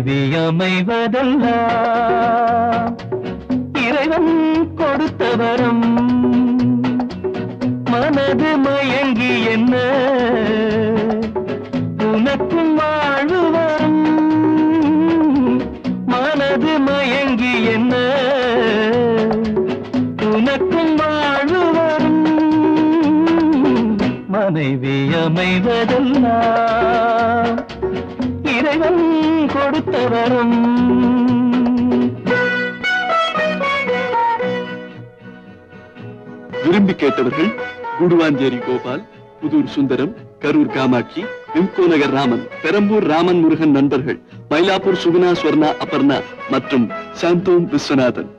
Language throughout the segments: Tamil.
மனைவி அமைவதல்ல இறைவன் கொடுத்த வரம் மனது மயங்கி என்ன? உனக்கும் வாழ்வரம். மனது மயங்கி என்ன? உனக்கும் வாழ்வரம். மனைவி அமைவதெல்லாம் இறைவன் கொடுத்தவரும். விரும்பி கேட்டவர்கள் குடுவாஞ்சேரி கோபால் புதூர் சுந்தரம் கரூர் காமாட்சி விம்கோ நகர் ராமன் பெரம்பூர் ராமன் முருகன் நண்பர்கள் மயிலாப்பூர் சுகுணா ஸ்வர்ணா அபர்ணா மற்றும் சாந்தோம் விஸ்வநாதன்.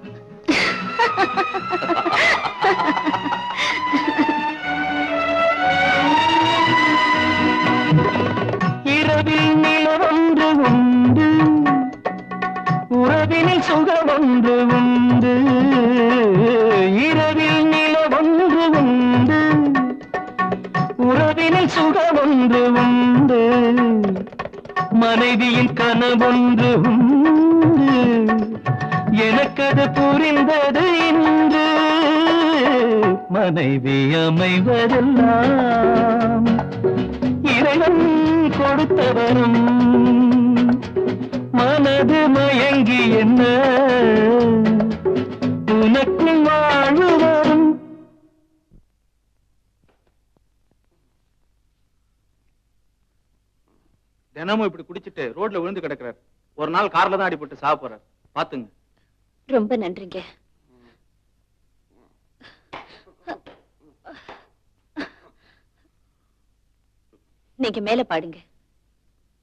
எனக்கது புரிந்தது இன்று. மனைவி அமைவதெல்லாம் இறைவன் கொடுத்தவரும். மனது மயங்கி என்ன? உனக்கும் வாழ்வரும் தினமும் இப்படி குடிச்சிட்டு ரோட்ல விழுந்து கிடக்கிறார். ஒரு நாள் கார்ல தான் அடிபட்டு சாக பாத்துங்க. ரொம்ப நன்றிங்க. நீங்க மேல பாடுங்க.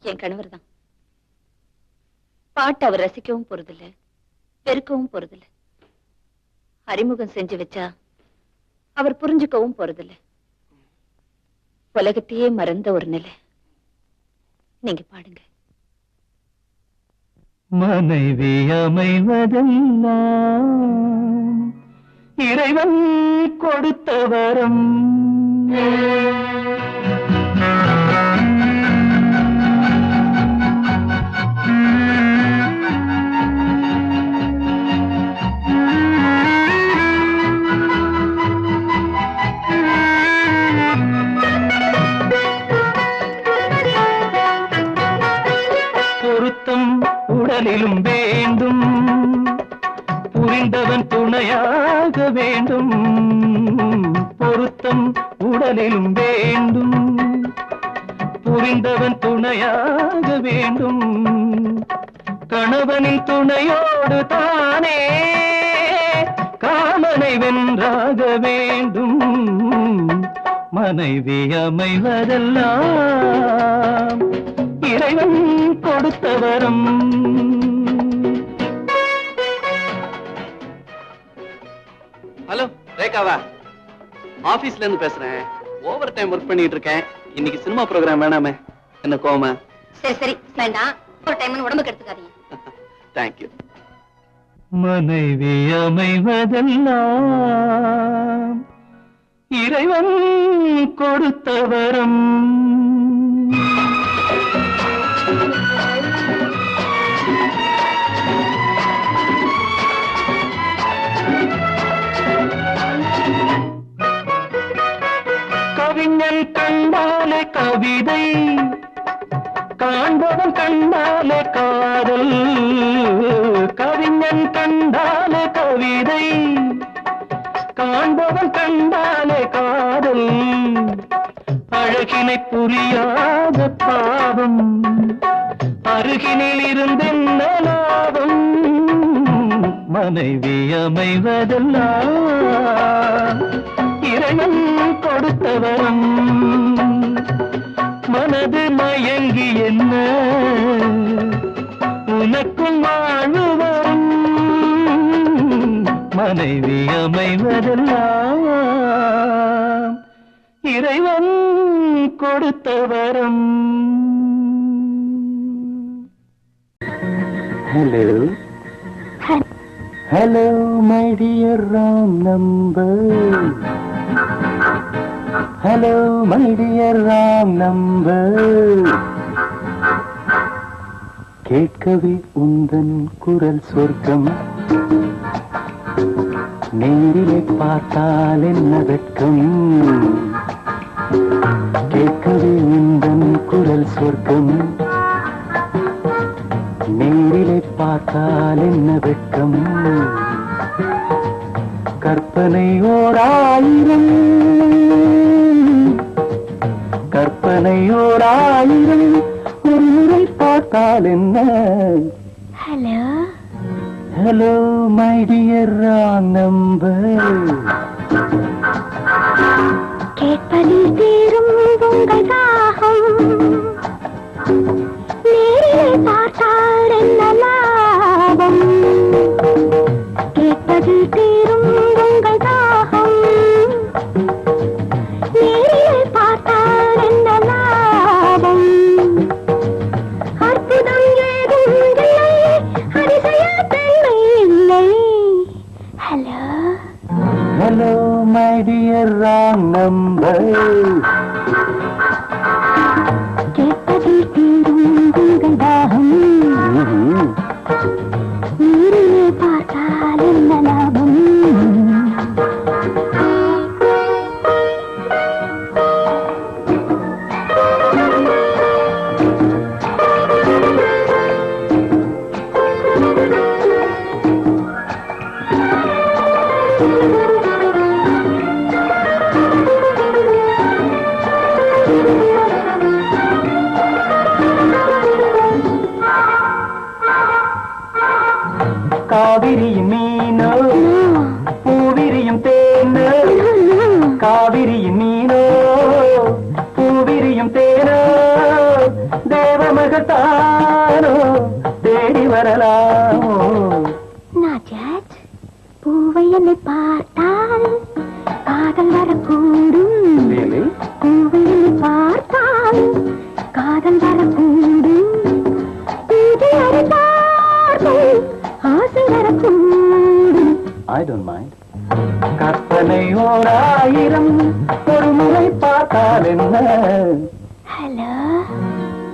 என் கணவர் தான். பாட்டு அவர் ரசிக்கவும் போறதில்ல. பெருக்கவும் போறதில்ல. அறிமுகம் செஞ்சு வச்சா அவர் புரிஞ்சுக்கவும் போறதில்ல. உலகத்தையே மறந்த ஒரு நிலை. நீங்க பாடுங்க. மனைவி அமைவதெல்லாம் இறைவன் கொடுத்த வரம் உடலிலும் வேண்டும். புரிந்தவன் துணையாக வேண்டும். பொருத்தம் உடலிலும் வேண்டும். புரிந்தவன் துணையாக வேண்டும். கணவனின் துணையோடு தானே காமனை வென்றாக வேண்டும். மனைவி அமைவதெல்லாம் இறைவன் கொடுத்த ரேகாவா? ஆபீஸ்ல இருந்து பேசுறேன். ஓவர் டைம் ஒர்க் பண்ணிட்டு இருக்கேன். இன்னைக்கு சினிமா ப்ரோக்ராம் வேணாமே. என்ன கோமா சரி சரி. வேண்டாம் ஒரு டைம் உடம்பு கெடுத்துக்காதீங்க தேங்க்யூ மனைவி அமைவதெல்லாம் இறைவன் கொடுத்த வரம் கவிதை. காண்பவன் கண்டாலே காதல். கவிஞன் கண்டாலே கவிதை. காண்பவன் கண்டாலே காதல். அழகினை புரியாத பாவம். அருகினில் இருந்தென்ன லாபம்? மனைவி அமைவதெல்லாம். இறைவன் கொடுத்தவரம். மனது மயங்கி என்ன? உனக்கும் வாழ்வு வரும் மனைவி அமைவதெல்லாம் இறைவன் கொடுத்த வரம் hello hello my dear wrong number hello my dear wrong number கேட்கவே உந்தன் குரல் சொர்க்கம். நேரிலே பார்த்தால் என்ன வெட்கம்? கேட்கவே உந்தன் குரல் சொர்க்கம். நேரிலே பார்த்தால் என்ன வெட்கம்? கற்பனை ஓர் ஆயிரம். கற்பனை ஓர் ஆயிரம் ஒரு முறை பார்த்தால் என்ன? Hello hello my dear wrong number கேட்பதில் தீரும் உங்கள் தாகம் தேவமகத்தானோ தேடி வரலாமோ? நாஜாஜ் பூவை என்னை பார்த்தால் காதல் வரக்கூடும்? பூவை என்னை பார்த்தால் காதல் வரக்கூடும். பூஜை அறிந்தார்கள் ஆசை வரக்கூடும். I don't mind. கற்பனை ஓர் ஆயிரம் ஒரு முறை பார்த்தால் என்ன?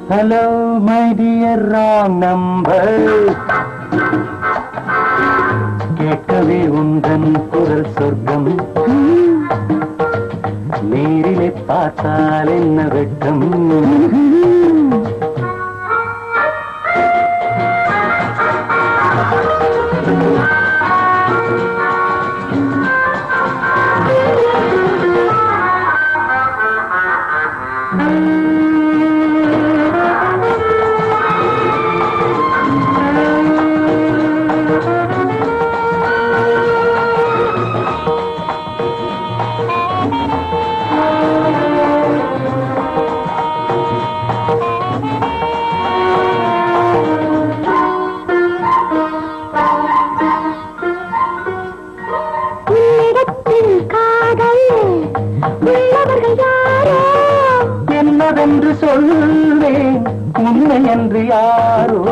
Hello my dear wrong number கேட்கவே உந்தன் குரல் சொர்க்கம் நேரிலே பார்த்தால் என்ன வெட்கம் காதல் உள்ளவர்கள் யாரோ? என்னவென்று சொல்வேன்? உண்மை என்று யாரோ?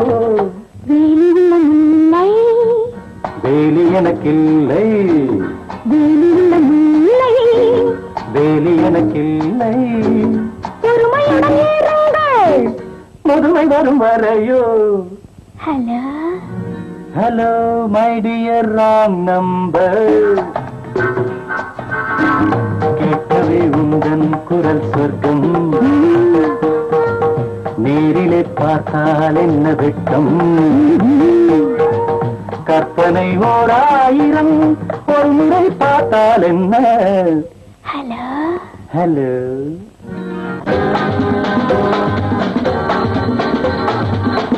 முல்லை வேலி எனக்கில்லை. வேலி எனக்கில்லை. பொறுமையுடன் இருங்கள் முதுமை வரும் வரையோ? Hello? Hello my dear wrong number. கேட்கவே உந்தன் குரல் சொர்க்கம். நேரிலே பார்த்தால் என்ன வெட்கம்? கற்பனை ஓர் ஆயிரம் ஒரு முறை பார்த்தால் என்ன? ஹலோ? ஹலோ?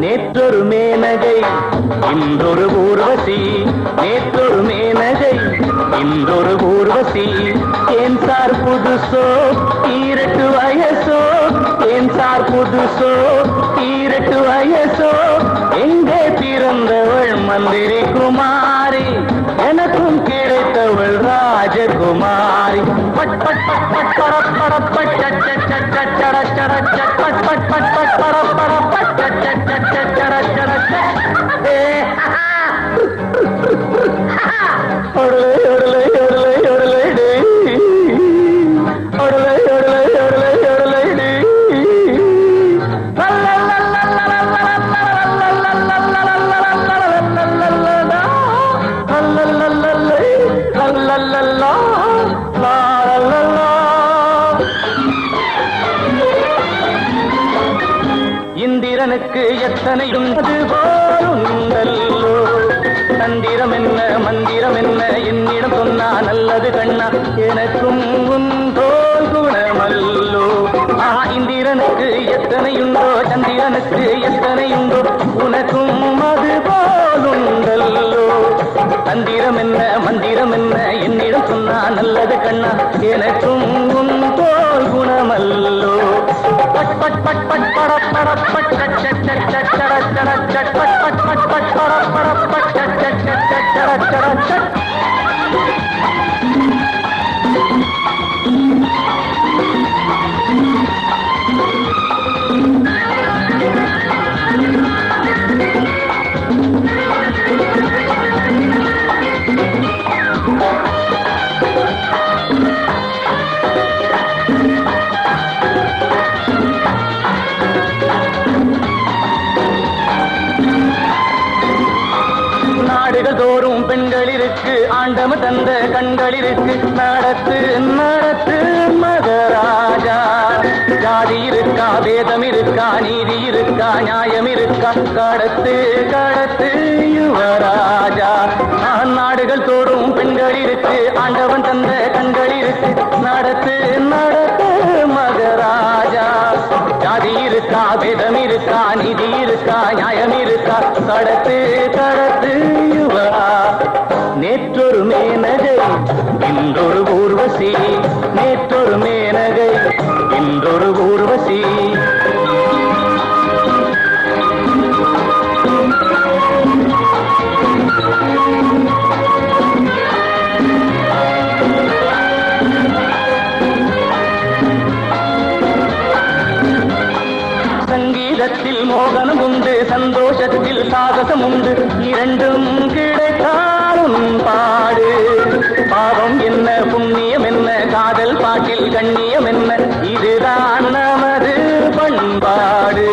நேற்றொரு மேனகை இன்றொரு ஊர்வசி. நேற்றொரு மேனகை இன்றொரு ஊர்வசி. ஏன் சார் புதுசோ ஈரட்டு வயசோ? ஏன் சார் புதுசோ ஈரட்டு வயசோ? எங்கே பிறந்தவள் மந்திரி குமாரி? எனக்கும் கிடைத்தவள் ராஜகுமாரி பட் பட் பட் பட் பட பட பட் சட் சட் சட் சட் சட சட சட் பட் பட் பட் பட் பட பட பட் சட் சட் சட் சட் சட சட சட் ஏ ஒடலை ஒடலை இந்திரனுக்கு எத்தனை போலுண்டல்லோ தந்திரம் என்ன மந்திரம் என்ன என்னிடம் சொன்னா நல்லது கண்ணா எனக்கும் உன் தோல் குணமல்லோ ஆ இந்திரனுக்கு எத்தனையுண்டோ சந்திரனுக்கு எத்தனையுண்டோ உனக்கும் அது போலுண்டல்லோ தந்திரம் என்ன மந்திரம் என்ன என்னிடம் சொன்னா நல்லது கண்ணா எனக்கும் உன் தோல் குணமல்லோ பட் பட் பட் பட் பட பட பட் चट चट पट पट पट पट पड़प पड़प पट चट चट चट चट चरत चरत चट இருக்கு நடத்து நடத்து மகராஜா ஜாதி இருக்கா வேதம் இருக்கா நீதி இருக்கா நியாயம் இருக்கா. கடத்து கடத்து யுவராஜா. ஆஹ், நாடுகள் தோறும் பெண்கள் இருக்கு ஆண்டவன் தந்த கண்கள் இருக்கு. நடத்து நடத்து மகராஜா ஜாதி இருக்கா வேதம் இருக்கா நிதி இருக்கா நியாயம் இருக்கா. கடத்து கடத்து யுவரா. நேற்றொரு மேனகை இன்றொரு ஊர்வசி நேற்றொரு மேனகை இன்றொரு ஊர்வசி. சங்கீதத்தில் மோகனம் உண்டு சந்தோஷத்தில் சாகசம் உண்டு இரண்டும் கீழ் காதல் பாட்டில் கண்ணியம் என்ன இதுதான் நமது பண்பாடு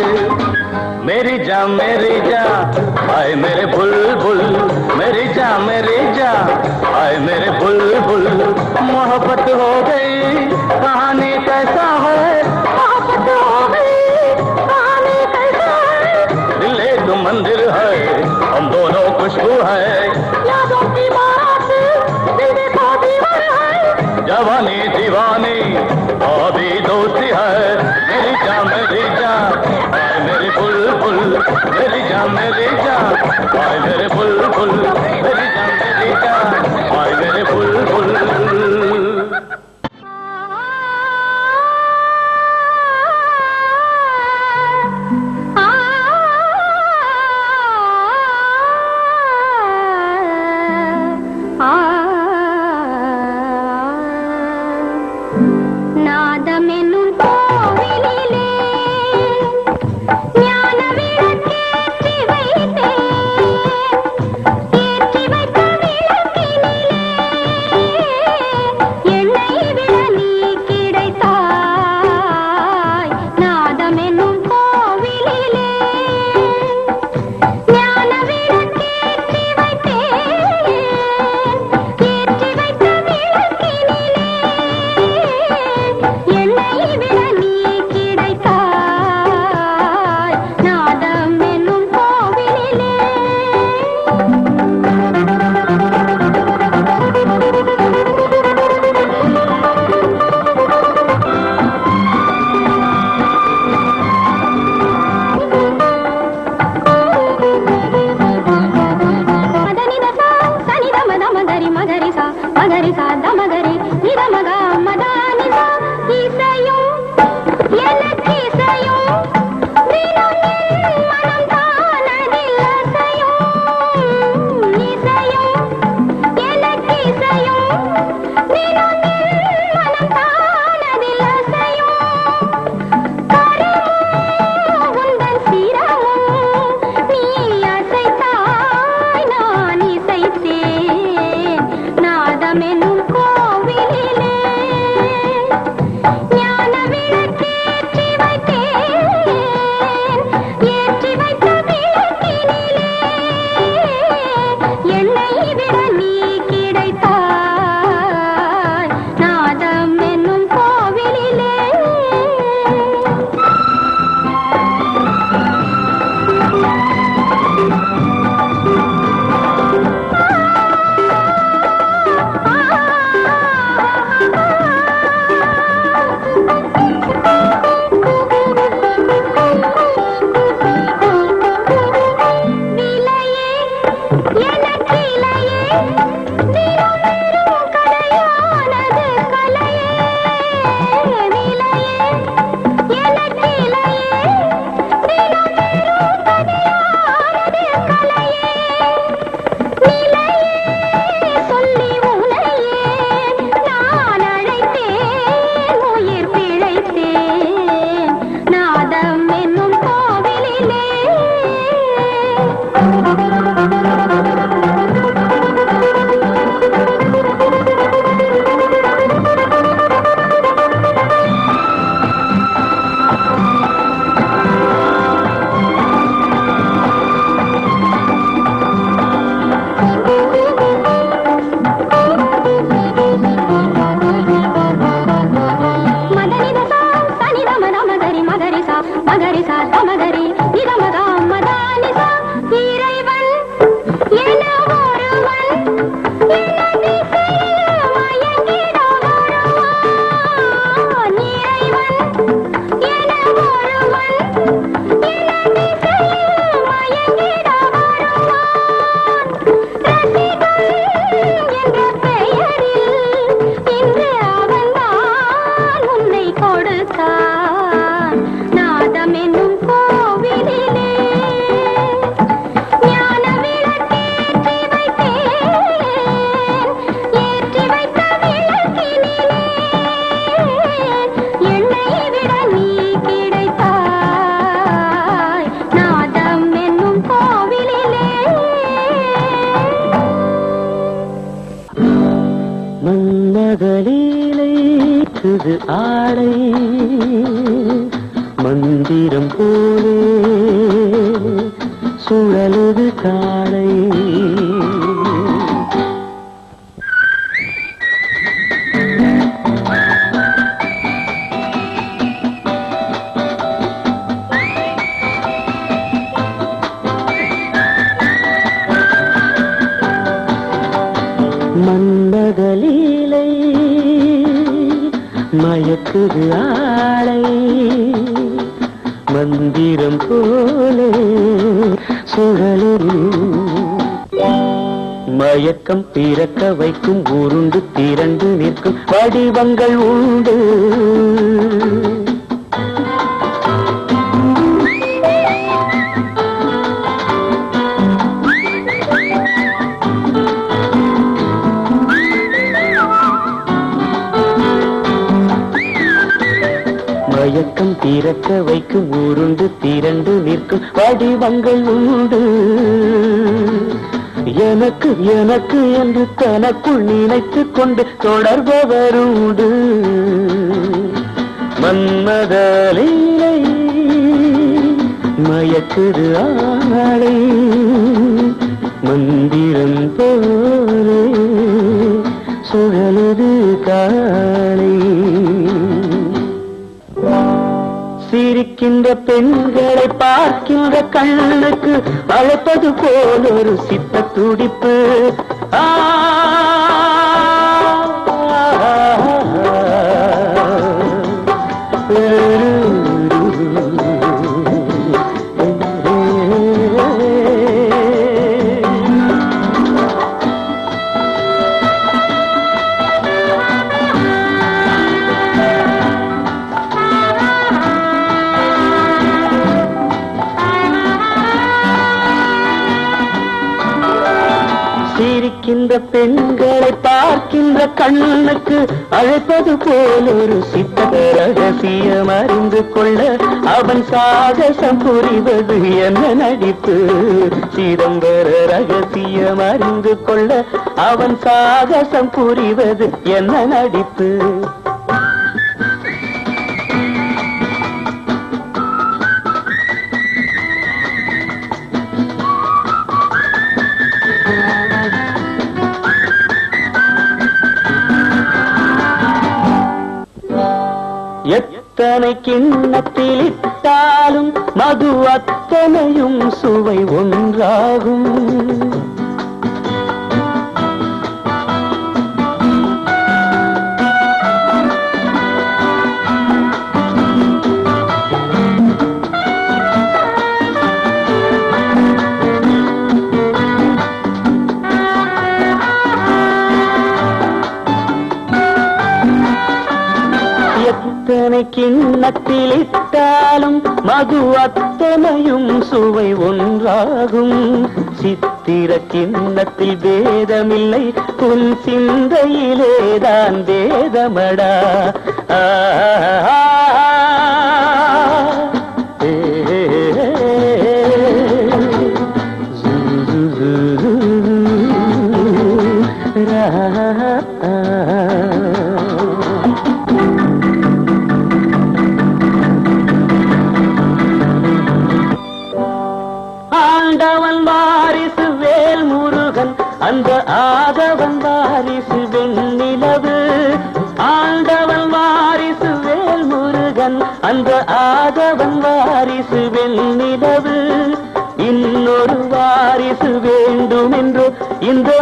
मेरी जा मेरी जा आए मेरे बुलबुल मेरी जा मेरी जा आए मेरे बुलबुल मोहब्बत हो गई कहानी कैसा है मोहब्बत हो गई कहानी कैसा है दिल एक मंदिर है हम दोनों खुशबू है यादों की बात दिल को दीवार है जवानी फुल फुल ஆடை. மந்திரம் போலே சுழலுது காடை. மன்மதலீலை மயக்குது ஆளை. மந்திரம் போலே சுழலு மயக்கம் பிறக்க வைக்கும் உருண்டு திரண்டு நிற்கும் வடிவங்கள் உண்டு. பிறக்க வைக்கும் உருண்டு திரண்டு நிற்கும் வடிவங்கள் உண்டு. எனக்கு எனக்கு என்று தனக்குள் நினைத்து கொண்டு தொடர்பவருண்டு மன்மதலீலை மயக்குது ஆளை மந்திரம் போலே சுழலுது காலை சிரிக்கின்ற பெண்களை பார்க்கின்ற கண்ணுக்கு அழைப்பது போல் ஒரு சித்த துடிப்பு. ஆ, பெண்களை பார்க்கின்ற கண்ணுக்கு அழைப்பது போல் ஒரு சித்த ரகசியம் அறிந்து கொள்ள அவன் சாகசம் புரிவது என்ன நடிப்பு? சிதம்பர ரகசியம் அறிந்து கொள்ள அவன் சாகசம் புரிவது என்ன நடிப்பு? எத்தனை கிண்ணத்தில் இட்டாலும் மது அத்தனையும் சுவை ஒன்றாகும். எத்தனை கிண்ணத்தில் இட்டாலும் மது அத்தனையும் சுவை ஒன்றாகும். சித்திர கிண்ணத்தில் வேதமில்லை உன் சிந்தையிலேதான் வேதமடா ஆ,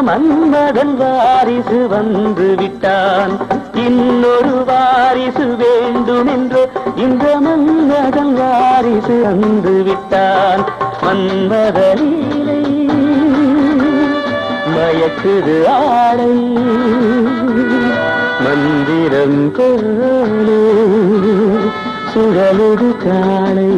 மன்மதன் வாரிசு வந்து விட்டான். இன்னொரு வாரிசு வேண்டுமென்று இந்த மன்மதன் வாரிசு வந்து விட்டான். மன்மதலீலை மயக்குது ஆடை. மந்திரம் போலே சுழலுது காளை